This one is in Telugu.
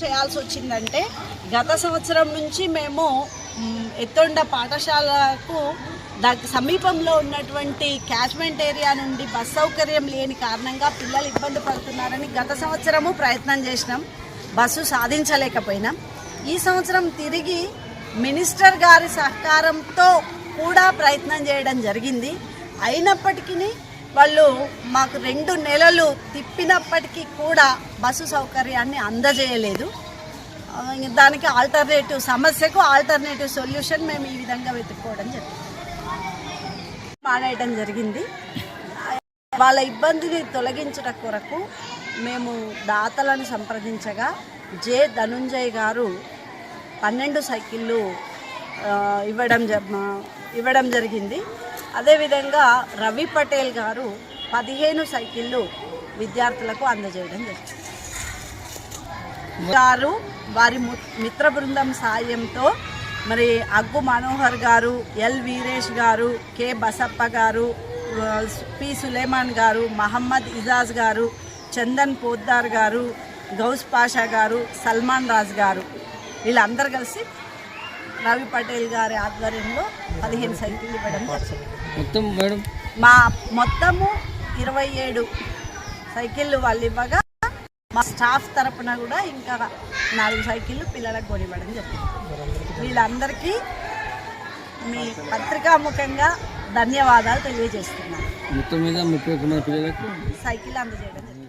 చేయాల్సి వచ్చిందంటే గత సంవత్సరం నుంచి మేము మ్, ఎత్తొండ పాఠశాలకు దానికి సమీపంలో ఉన్నటువంటి క్యాచ్మెంట్ ఏరియా నుండి బస్ సౌకర్యం లేని కారణంగా పిల్లలు ఇబ్బంది పడుతున్నారని గత సంవత్సరము ప్రయత్నం చేసినాం. బస్సు సాధించలేకపోయినాం. ఈ సంవత్సరం తిరిగి మినిస్టర్ గారి సహకారంతో కూడా ప్రయత్నం చేయడం జరిగింది. అయినప్పటికీ వాళ్ళు మాకు రెండు నెలలు తిప్పినప్పటికీ కూడా బస్సు సౌకర్యాన్ని అందజేయలేదు. దానికి ఆల్టర్నేటివ్ సమస్యకు ఆల్టర్నేటివ్ సొల్యూషన్ మేము ఈ విధంగా వెతుక్కోవడం జరిగింది. మానేయడం జరిగింది. వాళ్ళ ఇబ్బందిని తొలగించడం కొరకు మేము దాతలను సంప్రదించగా జే ధనుంజయ్ గారు పన్నెండు సైకిళ్ళు ఇవ్వడం జ ఇవ్వడం జరిగింది. అదేవిధంగా రవి పటేల్ గారు పదిహేను సైకిళ్ళు విద్యార్థులకు అందజేయడం జరిగింది. గారు వారి మిత్ర బృందం సాయంతో మరి అగ్గు మనోహర్ గారు ఎల్ వీరేష్ గారు కె బసప్ప గారు పి సులేమాన్ గారు మహమ్మద్ ఇజాజ్ గారు చందన్ పోద్దార్ గారు గౌస్ పాషా గారు సల్మాన్ రాజ్ గారు వీళ్ళందరూ కలిసి రవి పటేల్ గారి ఆధ్వర్యంలో పదిహేను సైకిళ్ళు ఇవ్వడం మొత్తం మేడం? మా మొత్తము ఇరవై ఏడు సైకిళ్ళు వాళ్ళు ఇవ్వగా మా స్టాఫ్ తరపున కూడా ఇంకా నాలుగు సైకిళ్ళు పిల్లలకు కొనివ్వడం జరిగింది. వీళ్ళందరికీ మీ పత్రికాముఖంగా ధన్యవాదాలు తెలియజేస్తున్నాను. మొత్తం మీద ముప్పై సైకిల్ అందజేయడం జరిగింది.